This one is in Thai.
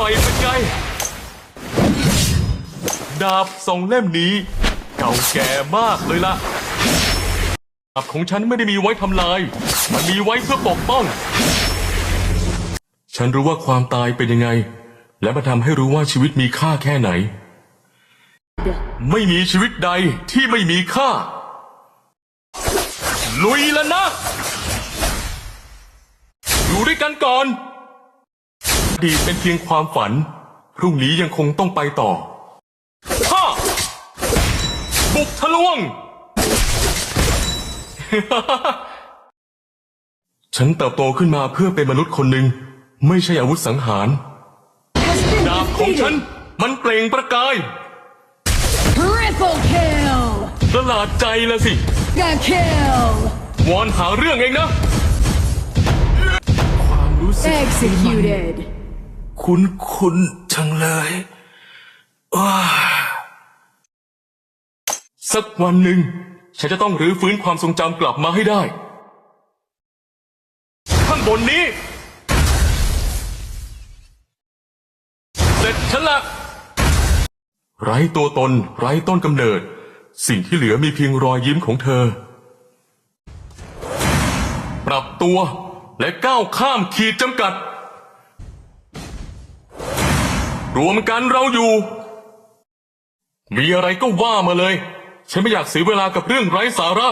น่อยเป็นไง ดาบสองเล่มนี้ เก่าแก่มากเลยล่ะดาบของฉันไม่ได้มีไว้ทำลาย มันมีไว้เพื่อปกป้อง ฉันรู้ว่าความตายเป็นยังไง และมันทำให้รู้ว่าชีวิตมีค่าแค่ไหน ไม่มีชีวิตใดที่ไม่มีค่า ลุยแล้วนะอยู่ด้วยกันก่อน ดีตเป็นเพียงความฝัน พรุ่งนี้ยังคงต้องไปต่อฮ่าบุกทะลวง ฉันเติบโตขึ้นมาเพื่อเป็นมนุษย์คนหนึ่ง ไม่ใช่อาวุธสังหาร ดาบของฉัน มันเปล่งประกาย Triple kill! ประหลาดใจละสิ The kill! วอนหาเรื่องเองนะ ความรู้สึก Executed! คุ้นคุ้นจังเลยอ้าสักวันหนึ่ง ฉันจะต้องรื้อฟื้นความทรงจำกลับมาให้ได้ ข้างบนนี้ เสร็จฉันละ ไร้ตัวตน ไร้ต้นกำเนิด สิ่งที่เหลือมีเพียงรอยยิ้มของเธอ ปรับตัวและก้าวข้ามขีดจำกัด รวมกันเราอยู่ มีอะไรก็ว่ามาเลย ฉันไม่อยากเสียเวลากับเรื่องไร้สาระ